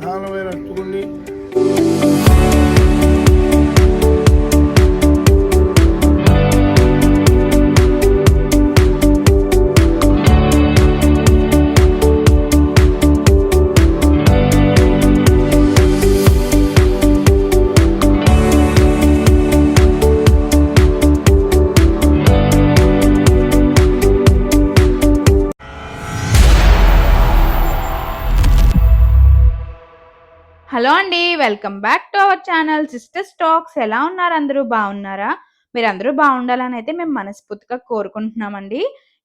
ప్రధానమైన హలో అండి welcome back to our channel. Sister stacks ఎలా ఉన్నారు? అందరూ బాగున్నారా? మీరు అందరూ బాగుండాలని అయితే మేము మనస్ఫూర్తిగా కోరుకుంటున్నామండి.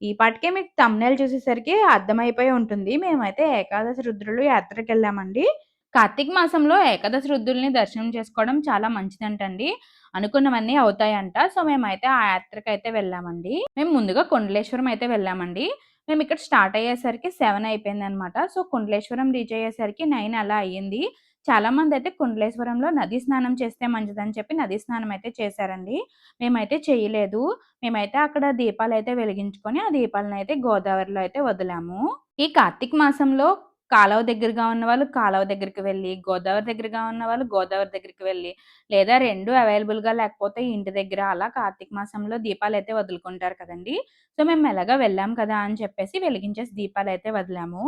ఈ పాటికే మీకు తమ్నెల్ చూసేసరికి అర్థమైపోయి ఉంటుంది. మేమైతే ఏకాదశి రుద్రులు యాత్రకి వెళ్ళామండి. కార్తీక మాసంలో ఏకాదశి రుద్రుల్ని దర్శనం చేసుకోవడం చాలా మంచిదంటండి. అనుకున్నవన్నీ అవుతాయంట. సో మేమైతే ఆ యాత్రకి అయితే వెళ్ళామండి. మేము ముందుగా కొండలేశ్వరం అయితే వెళ్ళామండి. మేము ఇక్కడ స్టార్ట్ అయ్యేసరికి సెవెన్ అయిపోయింది అనమాట సో కుండలేశ్వరం రీచ్ అయ్యేసరికి నైన్ అలా అయ్యింది. చాలా మంది అయితే కుండలేశ్వరంలో నది స్నానం చేస్తే మంచిదని చెప్పి నది స్నానం అయితే చేశారండి. మేమైతే చేయలేదు. మేమైతే అక్కడ దీపాలు అయితే వెలిగించుకొని ఆ దీపాలను అయితే గోదావరిలో అయితే వదిలాము. ఈ కార్తీక మాసంలో కాలువ దగ్గరగా ఉన్న వాళ్ళు కాలువ దగ్గరికి వెళ్ళి గోదావరి దగ్గరగా ఉన్న వాళ్ళు గోదావరి దగ్గరికి వెళ్ళి లేదా రెండు అవైలబుల్గా లేకపోతే ఇంటి దగ్గర అలా కార్తీక మాసంలో దీపాలు అయితే వదులుకుంటారు కదండి. సో మేము ఎలాగా వెళ్ళాం కదా అని చెప్పేసి వెలిగించేసి దీపాలు అయితే వదిలాము.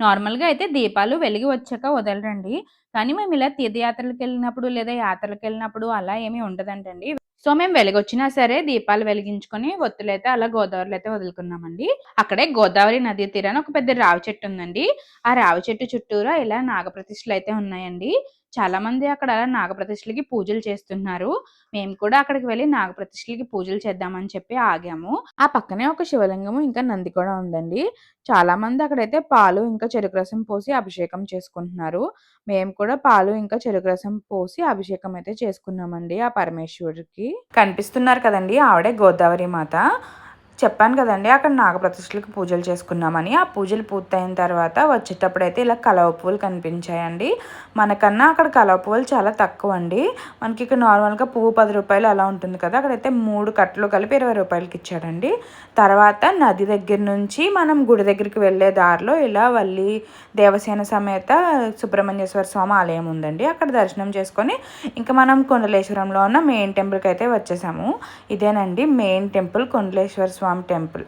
నార్మల్గా అయితే దీపాలు వెలిగి వచ్చాక వదలరండి. కానీ మేము ఇలా తీర్థయాత్రలకు వెళ్ళినప్పుడు లేదా యాత్రలకు వెళ్ళినప్పుడు అలా ఏమీ ఉండదంటండి. సో మేము వెలిగొచ్చినా సరే దీపాలు వెలిగించుకొని ఒత్తులైతే అలా గోదావరిలో అయితే వదులుకున్నామండి. అక్కడే గోదావరి నది తీరాన ఒక పెద్ద రావి చెట్టు ఉందండి. ఆ రావి చెట్టు చుట్టూరా ఇలా నాగప్రతిష్ఠలు అయితే ఉన్నాయండి. చాలా మంది అక్కడ నాగప్రతిష్ఠలకి పూజలు చేస్తున్నారు. మేము కూడా అక్కడికి వెళ్ళి నాగప్రతిష్ఠలకి పూజలు చేద్దామని చెప్పి ఆగాము. ఆ పక్కనే ఒక శివలింగము ఇంకా నంది కూడా ఉందండి. చాలా మంది అక్కడైతే పాలు ఇంకా చెరుకు రసం పోసి అభిషేకం చేసుకుంటున్నారు. మేము కూడా పాలు ఇంకా చెరుకు రసం పోసి అభిషేకం అయితే చేసుకున్నామండి ఆ పరమేశ్వరుడికి. కనిపిస్తున్నారు కదండి ఆవిడే గోదావరి మాత. చెప్పాను కదండి అక్కడ నాగప్రతిష్ఠలకు పూజలు చేసుకున్నామని. ఆ పూజలు పూర్తయిన తర్వాత వచ్చేటప్పుడు అయితే ఇలా కలవ పువ్వులు కనిపించాయండి. మనకన్నా అక్కడ కలవ పువ్వులు చాలా తక్కువ అండి మనకి ఇక్కడ నార్మల్గా పువ్వు పది రూపాయలు అలా ఉంటుంది కదా అక్కడైతే మూడు కట్టలు కలిపి ఇరవై రూపాయలకి ఇచ్చాడండి. తర్వాత నది దగ్గర నుంచి మనం గుడి దగ్గరికి వెళ్ళే దారిలో ఇలా వల్లి దేవసేన సమేత సుబ్రహ్మణ్యేశ్వర స్వామి ఆలయం ఉందండి. అక్కడ దర్శనం చేసుకొని ఇంకా మనం కొండలేశ్వరంలో ఉన్న మెయిన్ టెంపుల్కి అయితే వచ్చేసాము. ఇదేనండి main temple Kondaleswara Swamy temple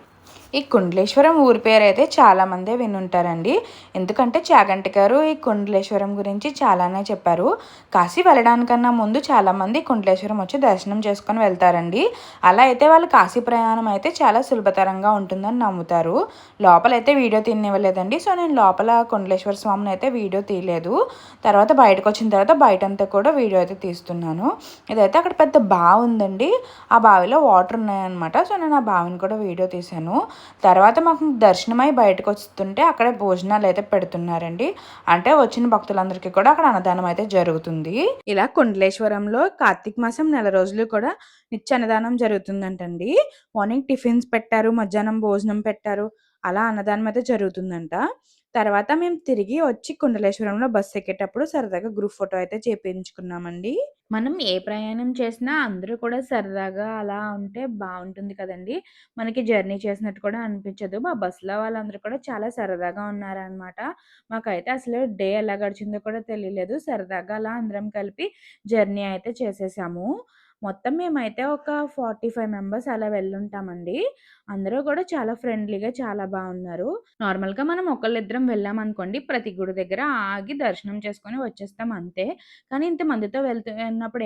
ఈ కుండలేశ్వరం ఊరి పేరు అయితే చాలామందే వినుంటారండి. ఎందుకంటే చాగంటి గారు ఈ కుండలేశ్వరం గురించి చాలానే చెప్పారు. కాశీ వెళ్ళడానికన్నా ముందు చాలామంది కుండలేశ్వరం వచ్చి దర్శనం చేసుకొని వెళ్తారండి. అలా అయితే వాళ్ళు కాశీ ప్రయాణం అయితే చాలా సులభతరంగా ఉంటుందని నమ్ముతారు. లోపలైతే వీడియో తినివ్వలేదండి సో నేను లోపల కుండలేశ్వర స్వామిని అయితే వీడియో తీయలేదు. తర్వాత బయటకు వచ్చిన తర్వాత బయటంతా కూడా వీడియో అయితే తీస్తున్నాను. ఇదైతే అక్కడ పెద్ద బావి ఉందండి ఆ బావిలో వాటర్ ఉన్నాయన్నమాట. సో నేను ఆ బావిని కూడా వీడియో తీశాను. తర్వాత మాకు దర్శనమై బయటకు వస్తుంటే అక్కడ భోజనాలు అయితే పెడుతున్నారండి. అంటే వచ్చిన భక్తులందరికీ కూడా అక్కడ అన్నదానం అయితే జరుగుతుంది. ఇలా కుండలేశ్వరంలో కార్తీక మాసం నెల రోజులు కూడా నిత్య అన్నదానం జరుగుతుందంటండి. మార్నింగ్ టిఫిన్స్ పెట్టారు మధ్యాహ్నం భోజనం పెట్టారు అలా అన్నదానం అయితే జరుగుతుందంట. తర్వాత మేము తిరిగి వచ్చి కుండలేశ్వరంలో బస్సు ఎక్కేటప్పుడు సరదాగా గ్రూప్ ఫోటో అయితే చేపించుకున్నామండి. మనం ఏ ప్రయాణం చేసినా అందరూ కూడా సరదాగా అలా ఉంటే బాగుంటుంది కదండి. మనకి జర్నీ చేసినట్టు కూడా అనిపించదు. మా బస్సులో వాళ్ళందరూ కూడా చాలా సరదాగా ఉన్నారనమాట మాకైతే అసలు డే ఎలా గడిచిందో కూడా తెలియలేదు. సరదాగా అలా అందరం కలిపి జర్నీ అయితే చేసేసాము. మొత్తం మేమైతే ఒక ఫార్టీ ఫైవ్ మెంబర్స్ అలా వెళ్ళుంటామండి. అందరూ కూడా చాలా ఫ్రెండ్లీగా చాలా బాగున్నారు. నార్మల్గా మనం ఒకళ్ళిద్దరం వెళ్ళామనుకోండి ప్రతి గుడి దగ్గర ఆగి దర్శనం చేసుకొని వచ్చేస్తాం అంతే. కానీ ఇంత మందితో వెళ్తూ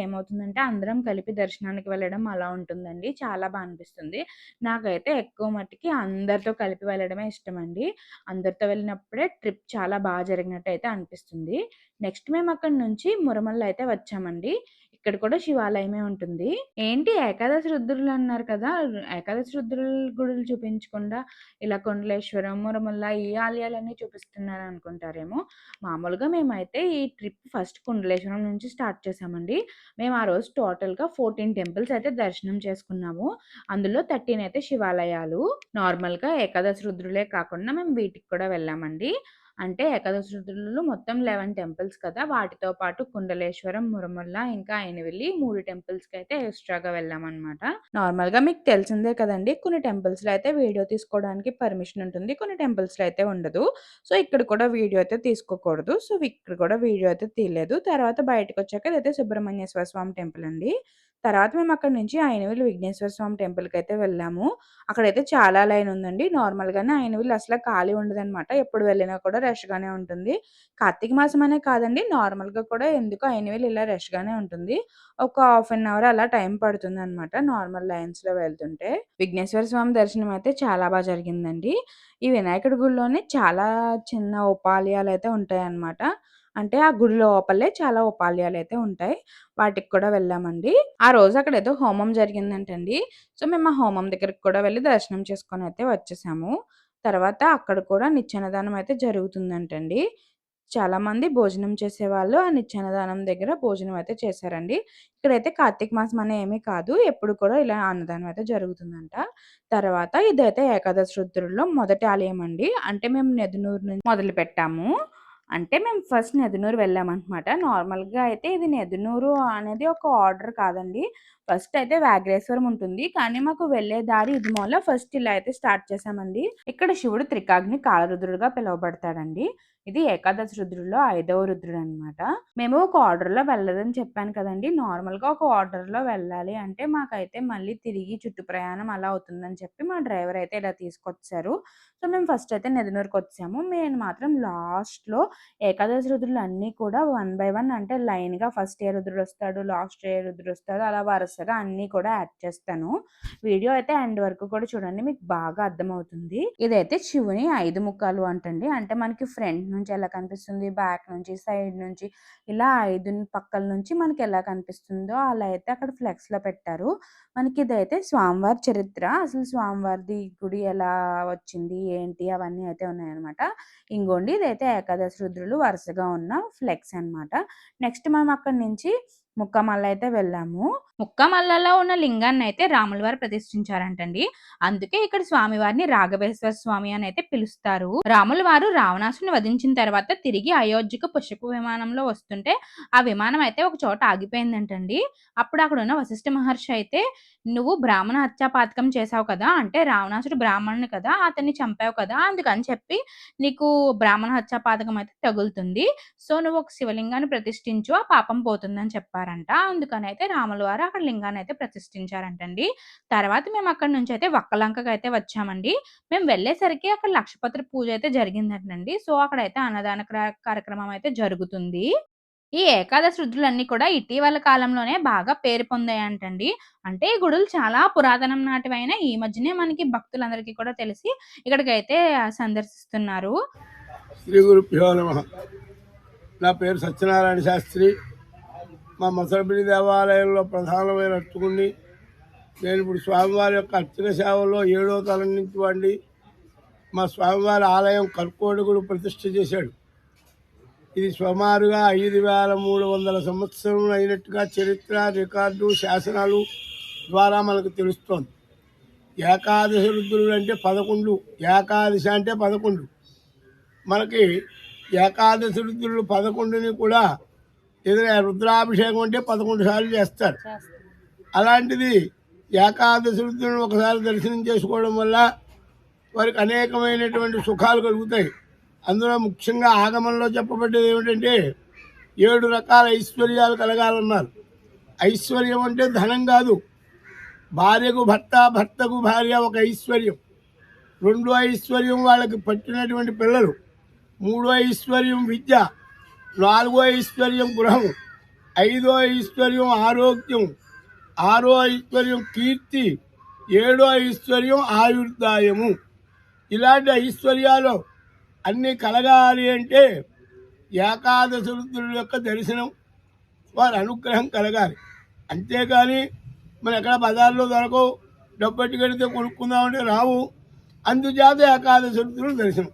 ఏమవుతుందంటే అందరం కలిపి దర్శనానికి వెళ్ళడం అలా ఉంటుందండి. చాలా బాగా అనిపిస్తుంది. నాకైతే ఎక్కువ మట్టుకి అందరితో కలిపి వెళ్ళడమే ఇష్టం అండి అందరితో వెళ్ళినప్పుడే ట్రిప్ చాలా బాగా జరిగినట్టు అయితే అనిపిస్తుంది. నెక్స్ట్ మేము అక్కడ నుంచి మురమల్ల అయితే వచ్చామండి. ఇక్కడ కూడా శివాలయమే ఉంటుంది. ఏంటి ఏకాదశి రుద్రులు అన్నారు కదా ఏకాదశి రుద్రుల గుడులు చూపించకుండా ఇలా కొండలేశ్వరం మురమల్ల ఈ ఆలయాలన్నీ చూపిస్తున్నారు అనుకుంటారేమో. మామూలుగా మేమైతే ఈ ట్రిప్ ఫస్ట్ కుండలేశ్వరం నుంచి స్టార్ట్ చేసామండి. మేము ఆ రోజు టోటల్గా ఫోర్టీన్ టెంపుల్స్ అయితే దర్శనం చేసుకున్నాము. అందులో థర్టీన్ అయితే శివాలయాలు. నార్మల్గా ఏకాదశి రుద్రులే కాకుండా మేము వీటికి కూడా వెళ్ళామండి. అంటే ఏకాదశి రుద్రులు మొత్తం 11 టెంపుల్స్ కదా! వాటితో పాటు కుండలేశ్వరం, మురమల్ల ఇంకా ఎనివిల్లి మూడు టెంపుల్స్కి అయితే ఎక్స్‌ట్రాగా వెళ్ళామన్నమాట నార్మల్‌గా మీకు తెలిసిందే కదండి కొన్ని టెంపుల్స్‌లో అయితే వీడియో తీసుకోవడానికి పర్మిషన్ ఉంటుంది. కొన్ని టెంపుల్స్‌లో అయితే ఉండదు. సో, ఇక్కడ కూడా వీడియో అయితే తీసుకోకూడదు. సో, ఇక్కడ కూడా వీడియో అయితే తీయలేదు. తర్వాత బయటకొచ్చాక ఇదైతే సుబ్రహ్మణ్యేశ్వర స్వామి టెంపుల్ అండి. తర్వాత మేము అక్కడ నుంచి అయినవెల్లి విఘ్నేశ్వర స్వామి టెంపుల్‌కైతే వెళ్ళాము. అక్కడైతే చాలా లైన్ ఉందండి. నార్మల్‌గానే అయినవెల్లి అసలు ఖాళీ ఉండదనమాట. ఎప్పుడు వెళ్ళినా కూడా రష్‌గానే ఉంటుంది. కార్తీక మాసం అనే కాదండి. నార్మల్‌గా కూడా ఎందుకు అయినవెల్లి ఇలా రష్‌గానే ఉంటుంది. ఒక హాఫ్ అన్ అవర్ అలా టైం పడుతుంది అనమాట నార్మల్ లైన్స్‌లో వెళ్తుంటే. విఘ్నేశ్వర స్వామి దర్శనం అయితే చాలా బాగా జరిగిందండి. ఈ వినాయకుడి గుడిలోనే చాలా చిన్న ఉపాలయాలు అయితే ఉంటాయన్నమాట. అంటే ఆ గుడి లోపలే చాలా ఉపాలయాలైతే ఉంటాయి. వాటికి కూడా వెళ్ళామండి. ఆ రోజు అక్కడ ఏదో హోమం జరిగిందంటండి. సో, మేము ఆ హోమం దగ్గరికి కూడా వెళ్ళి దర్శనం చేసుకొనైతే వచ్చేసాము. తర్వాత అక్కడ కూడా నిత్యాన్నదానం అయితే జరుగుతుందంటండి. చాలామంది భోజనం చేసేవాళ్ళు ఆ నిత్యాన్నదానం దగ్గర భోజనం అయితే చేశారండి. ఇక్కడైతే కార్తీక మాసం అని ఏమీ కాదు. ఎప్పుడు కూడా ఇలా అన్నదానం అయితే జరుగుతుందంట. తర్వాత ఇదైతే ఏకాదశి రుద్రుల్లో మొదటి ఆలయం అండి. అంటే మేము నెదునూరు నుంచి మొదలు పెట్టాము అంటే మేము ఫస్ట్ నెదునూరు వెళ్ళామనమాట. నార్మల్‌గా అయితే ఇది నెదునూరు అనేది ఒక ఆర్డర్ కాదండి. ఫస్ట్ అయితే వ్యాఘ్రేశ్వరం ఉంటుంది. కానీ మాకు వెళ్ళే దారి ఇది ఫస్ట్ ఇలా అయితే స్టార్ట్ చేశామండి. ఇక్కడ శివుడు త్రికాగ్ని కాలరుద్రుడుగా పిలువబడతాడండి. ఇది ఏకాదశి రుద్రుల్లో ఐదవ రుద్రుడు అనమాట మేము ఒక ఆర్డర్‌లో వెళ్ళదని చెప్పాను కదండీ! నార్మల్‌గా ఒక ఆర్డర్‌లో వెళ్ళాలి అంటే మాకైతే మళ్ళీ తిరిగి చుట్టు ప్రయాణం అలా అవుతుందని చెప్పి మా డ్రైవర్ అయితే ఇలా తీసుకొచ్చారు. సో, మేము ఫస్ట్ అయితే నెదునూరుకొచ్చాము. నేను మాత్రం లాస్ట్‌లో ఏకాదశి రుద్రులు అన్నీ కూడా వన్ బై వన్ అంటే లైన్‌గా ఫస్ట్ ఏ రుద్రుడొస్తాడు, లాస్ట్ ఏ రుద్రుడొస్తాడు అలా వరుసగా అన్నీ కూడా యాడ్ చేస్తాను. వీడియో అయితే ఎండ్ వరకు కూడా చూడండి. మీకు బాగా అర్థమవుతుంది. ఇదైతే శివుని ఐదు ముఖాలు అంటండి. అంటే మనకి ఫ్రంట్ నుంచి ఎలా కనిపిస్తుంది, బ్యాక్ నుంచి, సైడ్ నుంచి ఇలా ఐదు పక్కల నుంచి మనకి ఎలా కనిపిస్తుందో అలా అయితే అక్కడ ఫ్లెక్స్‌లో పెట్టారు. మనకి ఇదైతే స్వామివారి చరిత్ర. అసలు స్వామివారిది గుడి ఎలా వచ్చింది, ఏంటి అవన్నీ అయితే ఉన్నాయన్నమాట. ఇంగోండి ఇదైతే ఏకాదశి రుద్రులు వరుసగా ఉన్న ఫ్లెక్స్ అనమాట. నెక్స్ట్ మనం అక్కడి నుంచి ముక్కమల్ల అయితే వెళ్ళాము. ముక్కమల్లలో ఉన్న లింగాన్ని అయితే రాముల వారు ప్రతిష్ఠించారంటండి. అందుకే ఇక్కడ స్వామివారిని రాఘవేశ్వర స్వామి అని అయితే పిలుస్తారు. రాముల వారు రావణాసుని వధించిన తర్వాత తిరిగి అయోధ్యకు పుష్ప విమానంలో వస్తుంటే ఆ విమానం అయితే ఒక చోట ఆగిపోయిందంటండి. అప్పుడు అక్కడ ఉన్న వశిష్ఠ మహర్షి అయితే నువ్వు బ్రాహ్మణ హత్యా పాతకం చేసావు కదా! అంటే రావణాసుడు బ్రాహ్మణుని కదా! అతన్ని చంపావు కదా! అందుకని చెప్పి నీకు బ్రాహ్మణ హత్యా పాతకం అయితే తగులుతుంది. సో, నువ్వు ఒక శివలింగాన్ని ప్రతిష్ఠించు ఆ పాపం పోతుందని చెప్పారంట. అందుకనైతే రాముల వారు అక్కడ లింగాన్ని అయితే ప్రతిష్ఠించారంటండి. తర్వాత మేము అక్కడి నుంచి అయితే వక్కలంకకైతే వచ్చామండి. మేము వెళ్ళేసరికి అక్కడ లక్షపత్ర పూజ అయితే జరిగిందంటండి. సో, అక్కడైతే అన్నదాన కార్యక్రమం అయితే జరుగుతుంది. ఈ ఏకాదశి రుద్రులన్నీ కూడా ఇటీవల కాలంలోనే బాగా పేరు పొందాయంటండి. అంటే ఈ గుడులు చాలా పురాతనం నాటివైన ఈ మధ్యనే మనకి భక్తులందరికీ కూడా తెలిసి ఇక్కడికైతే సందర్శిస్తున్నారు. శ్రీ గురుభ్యో నమ నా పేరు సత్యనారాయణ శాస్త్రి మా మసరపిల్లి దేవాలయంలో ప్రధానమైన అర్చకుడిని నేను ఇప్పుడు స్వామివారి యొక్క అర్చక సేవలో ఏడో తరం నుంచి వండి మా స్వామివారి ఆలయం కర్కోటకుడు ప్రతిష్ఠ చేశాడు ఇది సుమారుగా ఐదు వేల మూడు వందల సంవత్సరం అయినట్టుగా చరిత్ర రికార్డు శాసనాలు ద్వారా మనకు తెలుస్తోంది. ఏకాదశి రుద్రులు అంటే పదకొండు ఏకాదశి అంటే పదకొండు. మనకి ఏకాదశి రుద్రులు పదకొండుని కూడా ఏదైనా రుద్రాభిషేకం అంటే పదకొండు సార్లు చేస్తారు. అలాంటిది ఏకాదశి రుద్రులను ఒకసారి దర్శనం చేసుకోవడం వల్ల వారికి అనేకమైనటువంటి సుఖాలు కలుగుతాయి. అందులో ముఖ్యంగా ఆగమంలో చెప్పబడ్డది ఏమిటంటే ఏడు రకాల ఐశ్వర్యాలు కలగాలన్నారు. ఐశ్వర్యం అంటే ధనం కాదు. భార్యకు భర్త భర్తకు భార్య ఒక ఐశ్వర్యం. రెండో ఐశ్వర్యం వాళ్ళకి పట్టినటువంటి పిల్లలు. మూడో ఐశ్వర్యం విద్య. నాలుగో ఐశ్వర్యం గృహం ఐదో ఐశ్వర్యం ఆరోగ్యం ఆరో ఐశ్వర్యం కీర్తి. ఏడో ఐశ్వర్యం ఆయుర్దాయము. ఇలాంటి ఐశ్వర్యాలు అన్నీ కలగాలి అంటే ఏకాదశ రుద్రుల యొక్క దర్శనం వారి అనుగ్రహం కలగాలి. అంతేకాని మనం ఎక్కడ బజార్లో దొరకవు డబ్బెట్టు కడితే కొనుక్కుందామంటే రావు. అందుచేత ఏకాదశ రుద్రుల దర్శనం.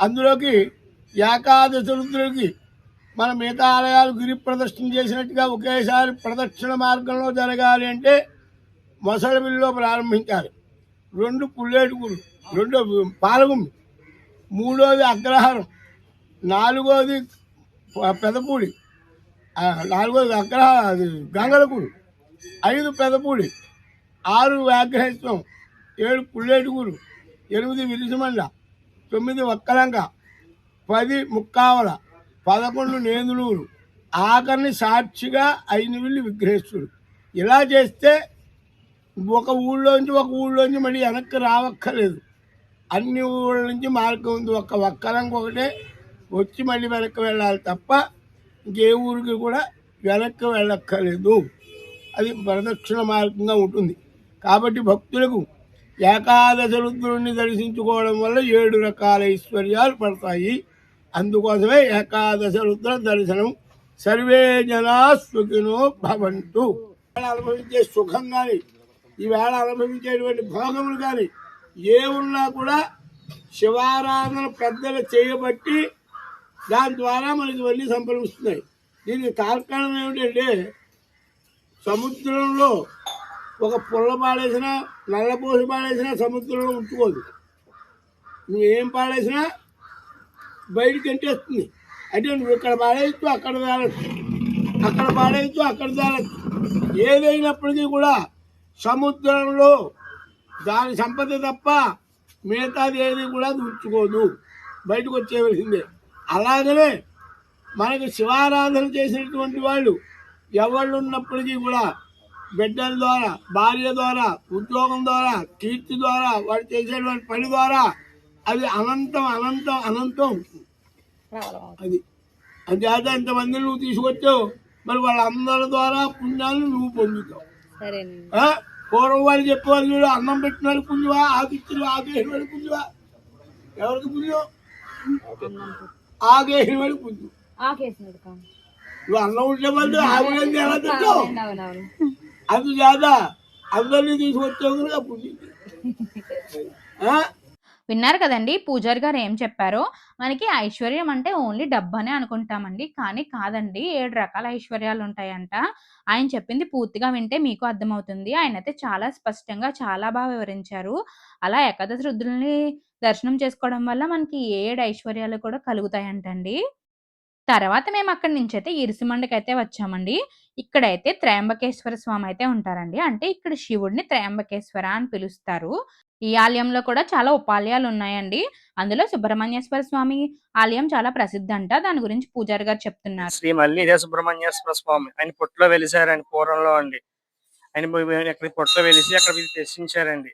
అందులోకి ఏకాదశ రుద్రులకి మన మిగతా ఆలయాలు గిరి ప్రదర్శన చేసినట్టుగా ఒకేసారి ప్రదక్షిణ మార్గంలో జరగాలి అంటే మొసలమిల్లో ప్రారంభించాలి. రెండు పుల్లేటుకులు రెండు పాలగుమ్మి. మూడోది అగ్రహారం. నాలుగోది పెదపూడి. నాలుగోది అగ్రహ అది గంగలకూడు. ఐదు పెదపూడి. ఆరు వ్యాఘ్రేశ్వరం ఏడు పుల్లేటుకూరు ఎనిమిది విరిసిమండ. తొమ్మిది ఒక్కలంక పది ముక్కావల. పదకొండు నేందులూరు ఆఖరిని సాక్షిగా ఐదువిల్లి విగ్రహిస్తుడు ఇలా చేస్తే ఒక ఊళ్ళోంచి ఒక ఊళ్ళోంచి మళ్ళీ వెనక్కి రావక్కర్లేదు. అన్ని ఊళ్ళ నుంచి మార్గం ఉంది. ఒక్క ఒక్కరంకి ఒకటే వచ్చి మళ్ళీ వెనక్కి వెళ్ళాలి తప్ప ఇంకే ఊరికి కూడా వెనక్కి వెళ్ళక్కర్లేదు. అది ప్రదక్షిణ మార్గంగా ఉంటుంది. కాబట్టి భక్తులకు ఏకాదశ రుద్రుడిని దర్శించుకోవడం వల్ల ఏడు రకాల ఐశ్వర్యాలు పడతాయి. అందుకోసమే ఏకాదశ రుద్ర దర్శనం సర్వే జనా సుఖినో భవంతు. అనుభవించే సుఖం కానీ ఈవేళ అనుభవించేటువంటి భోగములు కానీ ఏ ఉన్నా కూడా శివారాధన పెద్దలు చేయబట్టి దాని ద్వారా మనకి ఇవన్నీ సంప్రమిస్తున్నాయి దీనికి కారణం ఏమిటంటే సముద్రంలో ఒక పుల్ల పాడేసినా నల్లపోసి పాడేసినా సముద్రంలో ఉంచుకోదు. నువ్వేం పాడేసినా బయటికి ఎంటేస్తుంది. అంటే నువ్వు ఇక్కడ పాడేయచ్చు అక్కడ తేలచ్చు. అక్కడ పాడేయచ్చు అక్కడ తేలచ్చు. ఏదైనప్పటికీ కూడా సముద్రంలో దాని సంపద తప్ప మిగతాది ఏది కూడా అది ఉంచుకోదు బయటకు వచ్చేవలసిందే అలాగనే మనకి శివారాధన చేసినటువంటి వాళ్ళు ఎవళ్ళు ఉన్నప్పటికీ కూడా బిడ్డల ద్వారా భార్య ద్వారా ఉద్యోగం ద్వారా కీర్తి ద్వారా వాడు చేసేటువంటి పని ద్వారా అది అనంతం అనంతం అనంతం అది. అంచేత ఇంతమంది నువ్వు తీసుకొచ్చావు మరి వాళ్ళందరి ద్వారా పుణ్యాన్ని నువ్వు పొందుతావు? పూర్వం వాళ్ళు చెప్పేవాళ్ళు చూడు అన్నం పెట్టినాడు పుణ్యవా ఆకిచ్చిన ఆగేసినవాడు పుణ్యవా ఎవరికి పుణ్యం? ఆగేసినవాడు పుణ్యం. ఆకేసినాడు కాదు నువ్వు అన్నం ఉంటే వాళ్ళు ఆవిడంది ఎలా తింటావు? అందుచేత అందరినీ తీసుకొచ్చావు కనుక పుణ్యం. ఆ? విన్నారు కదండి? పూజారి గారు ఏం చెప్పారో? మనకి ఐశ్వర్యం అంటే ఓన్లీ డబ్బనే అనుకుంటామండి. కానీ కాదండి ఏడు రకాల ఐశ్వర్యాలు ఉంటాయంట ఆయన చెప్పింది పూర్తిగా వింటే మీకు అర్థమవుతుంది. ఆయన అయితే చాలా స్పష్టంగా చాలా బాగా వివరించారు. అలా ఏకాదశ రుద్రుల్ని దర్శనం చేసుకోవడం వల్ల మనకి ఏడు ఐశ్వర్యాలు కూడా కలుగుతాయంటండి. తర్వాత మేము అక్కడి నుంచి అయితే ఇరిసిమండకి అయితే వచ్చామండి. ఇక్కడైతే త్రయంబకేశ్వర స్వామి అయితే ఉంటారండి. అంటే ఇక్కడ శివుడిని త్రయంబకేశ్వర అని పిలుస్తారు. ఈ ఆలయంలో కూడా చాలా ఉపాలయాలు ఉన్నాయండి. అందులో సుబ్రహ్మణ్యేశ్వర స్వామి ఆలయం చాలా ప్రసిద్ధి అంట దాని గురించి పూజారి గారు చెప్తున్నారు. శ్రీ మల్లిదే సుబ్రహ్మణ్యేశ్వర స్వామి. ఆయన పుట్లో వెలిసారండి పూర్వంలో అండి. ఆయన అక్కడ పుట్లో వెలిసి అక్కడ దర్శించారండి.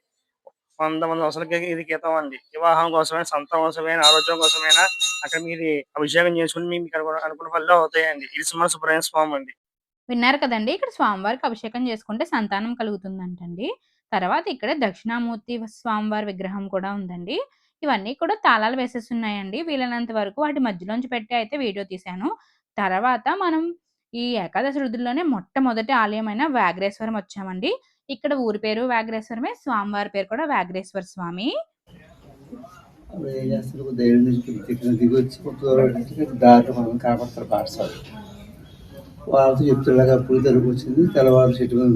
వంద మంది అసలుకి ఇది గీతం అండి. వివాహం కోసమైనా సంతానం కోసమైనా ఆరోగ్యం కోసమైనా అక్కడ మీరు అభిషేకం చేసుకుని మీకు అనుకున్న అనుకున్న పనులు అవుతాయండి. ఇది సుమ సుబ్రహ్మణ్య స్వామి అండి. విన్నారు కదండి. ఇక్కడ స్వామివారికి అభిషేకం చేసుకుంటే సంతానం కలుగుతుందంటండి. తర్వాత ఇక్కడ దక్షిణామూర్తి స్వామివారి విగ్రహం కూడా ఉందండి. ఇవన్నీ కూడా తాళాలు వేసేసి ఉన్నాయండి వీలైనంత వరకు వాటి మధ్యలోంచి పెట్టి అయితే వీడియో తీశాను. తర్వాత మనం ఈ ఏకాదశి రుద్రుల్లోనే మొట్టమొదటి ఆలయమైన వ్యాఘ్రేశ్వరం వచ్చామండి. ఇక్కడ ఊరి పేరు వ్యాఘ్రేశ్వరమే స్వామివారి పేరు కూడా వ్యాఘ్రేశ్వర స్వామి. వాళ్ళతో చెప్తుండగా అప్పుడు తరుగు వచ్చింది తెల్లవారు చెట్టు మీద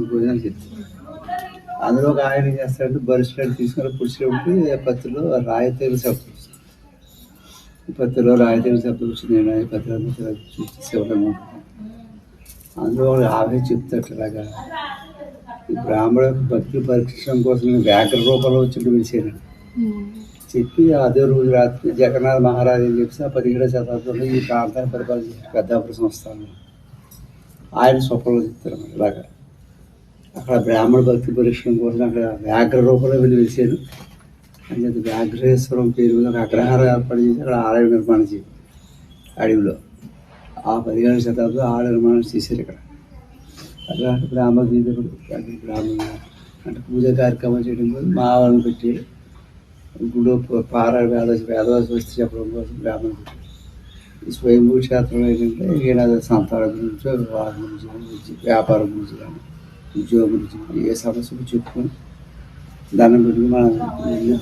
అందులో ఒక ఆయన ఏం చేస్తాడంటే బరిస్టాడు తీసుకొని పుడిచినప్పుడు పత్తిలో రాయి తేలి శబ్దం పత్రిలో ఈ పత్తిలో రాయి తేలి నేను ఈ పత్రిక చూసి అందులో ఆమె చెప్తాడు ఇలాగా ఈ బ్రాహ్మణ భక్తి పరీక్షించడం కోసం నేను వ్యాఘ్ర రూపంలో వచ్చి పిలిచాను చెప్పి అదే రోజు రాత్రి జగన్నాథ మహారాజు అని చెప్పి ఆ పదిహేడో శతాబ్దంలో ఈ ప్రాంతాన్ని పరిపాలించిన పెద్దాపుర సంస్థానం ఆయన స్వప్నంలో చెప్తారు ఇలాగా. అక్కడ బ్రాహ్మణ భక్తి పరీక్షణ కోసం అక్కడ వ్యాఘ్ర రూపంలో వెళ్ళి వేసాను అని చెప్పి వ్యాఘ్రేశ్వరం పేరు మీద అగ్రహారం ఏర్పాటు చేసి అక్కడ ఆలయం నిర్మాణం చేయాలి అడవిలో. ఆ పదిహేను శతాబ్దం ఆలయ నిర్మాణం చేశారు ఇక్కడ. అక్కడ బ్రాహ్మణ గీతకుడు బ్రాహ్మణ అంటే పూజ కార్యక్రమం చేయడం కోసం మా వాళ్ళని పెట్టి గుడు పార వేద వేదవాసి వస్తే చెప్పడం కోసం బ్రాహ్మణ పెట్టారు. ఈ స్వయంభూ క్షేత్రం ఏంటంటే ఈయన సంతానం గురించి వివాహం గురించి వ్యాపారం గురించి కానీ ఉద్యోగం గురించి ఏ సమస్యలు చెప్పుకొని దండం పెట్టుకుని మనం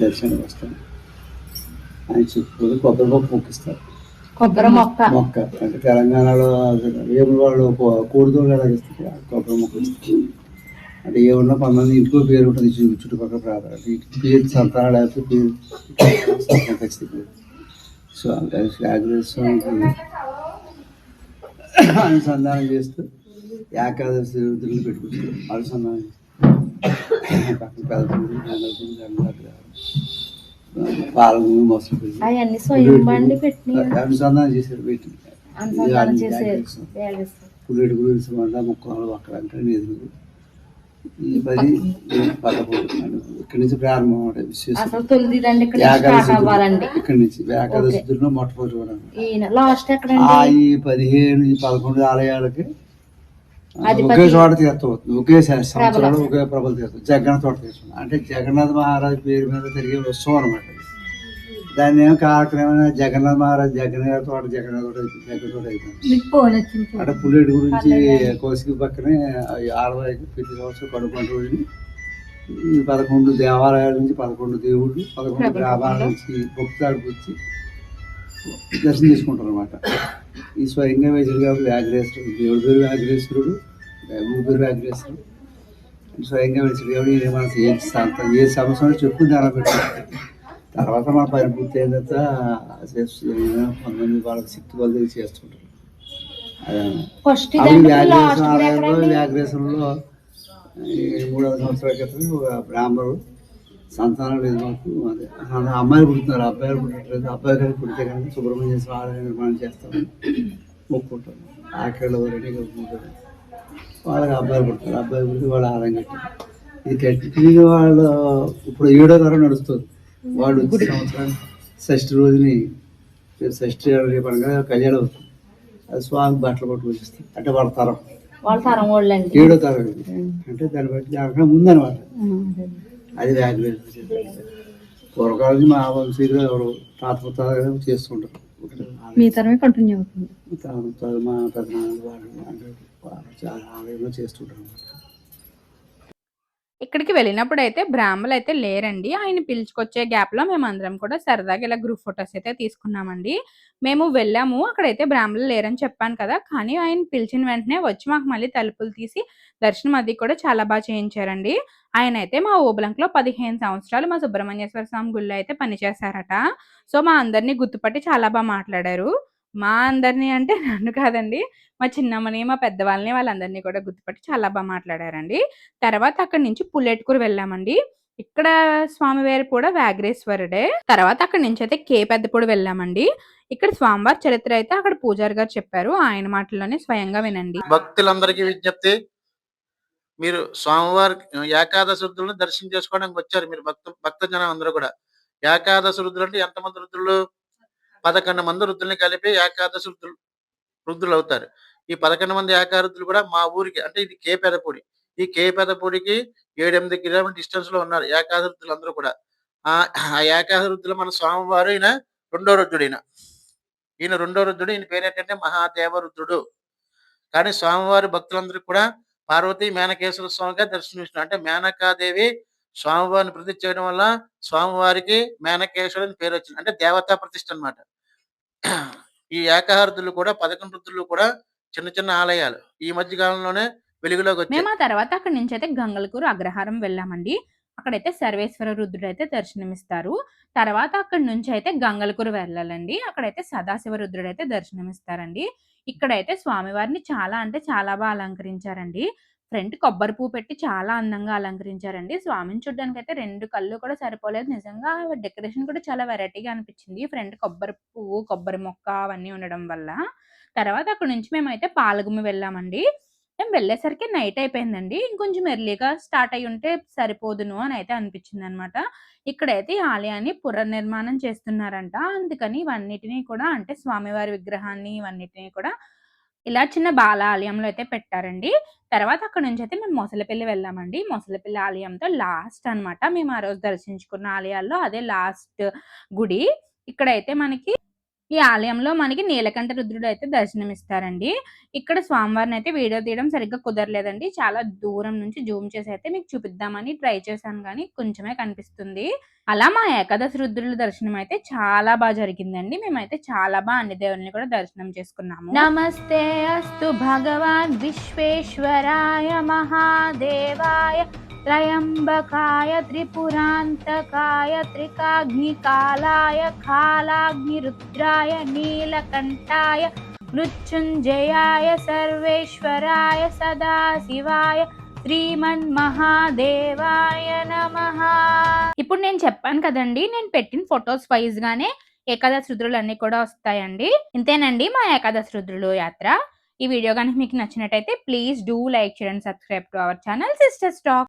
దర్శనానికి వస్తాం ఆయన చెప్పుకొని కొబ్బరి మొక్క మొక్కిస్తారు. కొబ్బరి మొక్క. మొక్క. అంటే తెలంగాణలో వేముల వాళ్ళు కూడుదోళ్ళు ఎలా ఇస్తారు? ఆ కొబ్బరి మొక్క ఇస్తారు. అంటే ఏమన్నా కొంతమంది ఇంటికో పేరు ఉంటుంది చుట్టుపక్కల ప్రాంతాలు. ఇంటికి పేరు సంతానం లేకపోతే పేరు సంతానం ఖచ్చితంగా. పేరు స్వామి త్యాగరాజ స్వామికి అనుసంధానం చేస్తూ ఏకాదశి రుద్రులు పెట్టుకుంటారు. పక్కన మొసలు అవన్నీ స్వయం బండి పెట్టి అనుసంధానం చేశారు పెట్టి అనుసంధానం చేసేది వేగేస్తారు. పుల్లెడు గురించి మండ ముక్కలు అక్కడ అంటే నిధులు ఈ పది పదకొండు ఇక్కడి నుంచి ప్రారంభం అవడం ఇక్కడ నుంచి ఏకాదశి నుంచి మొట్టమొదటి ఈ పదిహేను ఈ పదకొండు ఆలయాలకి ఒకే చోట తీర్థం ఒకే సంవత్సరంలో. ఒకే ప్రభల తీర్థం జగన్నాథ తోట తీర్థం అంటే జగన్నాథ మహారాజ్ పేరు మీద జరిగే ఉత్సవం అనమాట దాన్ని ఏమో కార్యక్రమం జగన్నాథ మహారాజ్ జగన్నాథ తోట జగన్నాథ తోట జగన్ తోట అయిపోయింది అంటే పుల్లెడు గురించి కోసికి పక్కనే ఆడవారికి ప్రతి సంవత్సరం కడుపుకుంట రోజుని పదకొండు దేవాలయాల నుంచి పదకొండు దేవుళ్ళు పదకొండు గ్రామాల నుంచి భక్తులకు వచ్చి దర్శనం చేసుకుంటారు అనమాట ఈ స్వయంగా వేసాడు కాబట్టి వ్యాఘ్రేశ్వరుడు దేవుడి పేరు వ్యాఘ్రేశ్వరుడు ఊరి పేరు వ్యాఘ్రేశ్వరుడు. స్వయంగా వేసాడు కాబట్టి ఈయన మనకి ఏ ఏ సంవత్సరం చెప్పు దాని పెట్టారు తర్వాత మన పని పూర్తి అయిన తర్వాత కొంతమంది వాళ్ళకి శక్తి కొలది చేస్తుంటారు. వ్యాఘ్రేశ్వర ఆలయంలో ఎక్కడండి? వ్యాఘ్రేశ్వరంలో ఈ మూడు వందల సంవత్సరాల క్రితం ఒక బ్రాహ్మణుడు సంతానం లేదు మాకు అమ్మాయిలు పుడుతున్నారు అబ్బాయిలు పుట్టట్లేదు అబ్బాయి గారు పుడితే కనుక సుబ్రహ్మణ్య స్వామి నిర్మాణం చేస్తామని మొక్కుంటారు ఆఖరిలో రెడీగా ఒప్పుకుంటారు వాళ్ళకి అబ్బాయిలు పుడతారు అబ్బాయి పుడితే వాళ్ళు ఆలయం కట్టారు ఇది కట్టిన వాళ్ళు ఇప్పుడు ఏడో తరం నడుస్తుంది. వాళ్ళు వచ్చే సంవత్సరానికి షష్ఠి రోజుని షష్ఠి రేపు అనగా కళ్యాణం అవుతుంది అది స్వామి బట్టలు పట్టుకొచ్చిస్తారు అంటే వాళ్ళ తరం. వాళ్ళ తరం ఏడో తరం. అంటే దాన్ని బట్టి దానికన్నా ముందనమాట. అది వ్యాఘ్రేశ్వర పూర్వకాలం మా వంశీయులు ఎవరు తాత ముత్తాతలు చేస్తుంటారు. మీ తరమే కంటిన్యూ అవుతుంది. మా పెద్దనాన్నలు వాళ్ళు అంటే చాలా ఆలయంలో చేస్తుంటారు. ఇక్కడికి వెళ్ళినప్పుడు అయితే బ్రాహ్మలు అయితే లేరండి. ఆయన పిలుచుకొచ్చే గ్యాప్లో మేము అందరం కూడా సరదాగా ఇలా గ్రూప్ ఫొటోస్ అయితే తీసుకున్నామండి. మేము వెళ్ళాము. అక్కడైతే బ్రాహ్మలు లేరని చెప్పాను కదా! కానీ ఆయన పిలిచిన వెంటనే వచ్చి మాకు మళ్ళీ తలుపులు తీసి దర్శనం అది కూడా చాలా బాగా చేయించారండి. ఆయన అయితే మా ఓబలంక్లో పదిహేను సంవత్సరాలు మా సుబ్రహ్మణ్యేశ్వర స్వామి గుళ్ళో అయితే పనిచేశారట. సో మా అందరినీ గుర్తుపట్టి చాలా బాగా మాట్లాడారు. మా అందరినీ అంటే నన్ను కాదండి మా చిన్నమ్మని మా పెద్దవాళ్ళని వాళ్ళందరినీ కూడా గుర్తుపట్టి చాలా బాగా మాట్లాడారండి. తర్వాత అక్కడి నుంచి పుల్లెట్కూరు వెళ్ళామండి. ఇక్కడ స్వామివారి కూడా వ్యాఘ్రేశ్వరుడే తర్వాత అక్కడి నుంచి అయితే కే పెద్దపూడి వెళ్ళామండి. ఇక్కడ స్వామివారి చరిత్ర అయితే అక్కడ పూజారి గారు చెప్పారు ఆయన మాటల్లోనే స్వయంగా వినండి. భక్తులందరికీ విజ్ఞప్తి మీరు స్వామివారి ఏకాదశి రుద్రులను దర్శనం చేసుకోవడానికి వచ్చారు మీరు భక్త భక్త జనం అందరూ కూడా. ఏకాదశి రుద్రులు అంటే ఎంతమంది రుద్రులు పదకొండు మంది వృద్ధుల్ని కలిపి ఏకాదశి వృద్ధులు వృద్ధులు అవుతారు. ఈ పదకొండు మంది ఏకారుద్రులు కూడా మా ఊరికి అంటే ఇది కే పెదపూడి ఈ కే పెదపూడికి ఏడెనిమిది కిలోమీటర్ డిస్టెన్స్లో ఉన్నారు ఏకాదశి అందరూ కూడా. ఆ ఆ మన స్వామివారు ఈయన రెండో రుద్రుడు ఈయన. ఈయన రెండో రుద్రుడు ఈయన పేరు ఏంటంటే మహాదేవరుద్ధుడు కానీ స్వామివారి భక్తులందరూ కూడా పార్వతి మేనకేశ్వర స్వామిగా దర్శనమిస్తున్నారు. అంటే మేనకాదేవి స్వామివారిని ప్రతి చేయడం వల్ల స్వామివారికి మేనకేశ్వరుని అని పేరు వచ్చింది. అంటే దేవతా ప్రతిష్ట అనమాట ఈ ఏకహారతులు కూడా పదకొండు వృద్ధులు కూడా చిన్న చిన్న ఆలయాలు. ఈ మధ్య కాలంలోనే వెలుగులోకి వచ్చాయి. మేము ఆ తర్వాత అక్కడి నుంచి అయితే గంగలకూరు అగ్రహారం వెళ్ళామండి. అక్కడైతే సర్వేశ్వర రుద్రుడు అయితే దర్శనమిస్తారు. తర్వాత అక్కడి నుంచి అయితే గంగలకూరు వెళ్ళాలండి. అక్కడైతే సదాశివ రుద్రుడు అయితే దర్శనమిస్తారండి. ఇక్కడైతే స్వామివారిని చాలా అంటే చాలా బాగా అలంకరించారండి. ఫ్రంట్ కొబ్బరి పువ్వు పెట్టి చాలా అందంగా అలంకరించారండి. స్వామిని చూడడానికి అయితే రెండు కళ్ళు కూడా సరిపోలేదు. నిజంగా డెకరేషన్ కూడా చాలా వెరైటీగా అనిపించింది. ఫ్రంట్ కొబ్బరి పువ్వు కొబ్బరి మొక్క అవన్నీ ఉండడం వల్ల. తర్వాత అక్కడ నుంచి మేమైతే పాలగుమ్మి వెళ్ళామండి. మేము వెళ్ళేసరికి నైట్ అయిపోయిందండి. ఇంకొంచెం ఎర్లీగా స్టార్ట్ అయి ఉంటే సరిపోదును అని అయితే అనిపించింది అనమాట ఇక్కడైతే ఈ ఆలయాన్ని పునర్నిర్మాణం చేస్తున్నారంట. అందుకని ఇవన్నిటినీ కూడా అంటే స్వామివారి విగ్రహాన్ని ఇవన్నిటినీ కూడా ఇలా చిన్న బాల ఆలయంలో అయితే పెట్టారండి. తర్వాత అక్కడ నుంచి అయితే మేము మొసలిపల్లి వెళ్ళామండి. మొసలిపల్లి ఆలయంతో లాస్ట్ అన్నమాట. మేము ఆ రోజు దర్శించుకున్న ఆలయాల్లో అదే లాస్ట్ గుడి. ఇక్కడైతే మనకి ఈ ఆలయంలో మనకి నీలకంఠ రుద్రుడు అయితే దర్శనమిస్తారండి. ఇక్కడ స్వామివారిని అయితే వీడియో తీయడం సరిగ్గా కుదరలేదండి. చాలా దూరం నుంచి జూమ్ చేసి అయితే మీకు చూపిద్దామని ట్రై చేశాను కానీ కొంచెమే కనిపిస్తుంది. అలా మా ఏకాదశి రుద్రుల దర్శనం అయితే చాలా బాగా జరిగిందండి. మేమైతే చాలా బాగా అన్ని దేవుల్ని కూడా దర్శనం చేసుకున్నాము. నమస్తే అస్తు భగవాన్ విశ్వేశ్వరాయ మహాదేవాయ త్రయంబకాయ త్రిపురాంతకాయ త్రికాగ్నికాలాయ కాలాగ్నిరుద్రాయ నీలకంఠాయ మృత్యుంజయాయ సర్వేశ్వరాయ సదాశివాయ శ్రీమన్ మహాదేవాయ ఇప్పుడు నేను చెప్పాను కదండి నేను పెట్టిన ఫొటోస్ వైజ్ గానే ఏకాదశి రుద్రులు అన్ని కూడా వస్తాయండి. ఇంతేనండి మా ఏకాదశి రుద్రులు యాత్ర. ఈ వీడియో కనుక మీకు నచ్చినట్టయితే ప్లీజ్ డూ లైక్ చేయండి subscribe to our channel sister stack.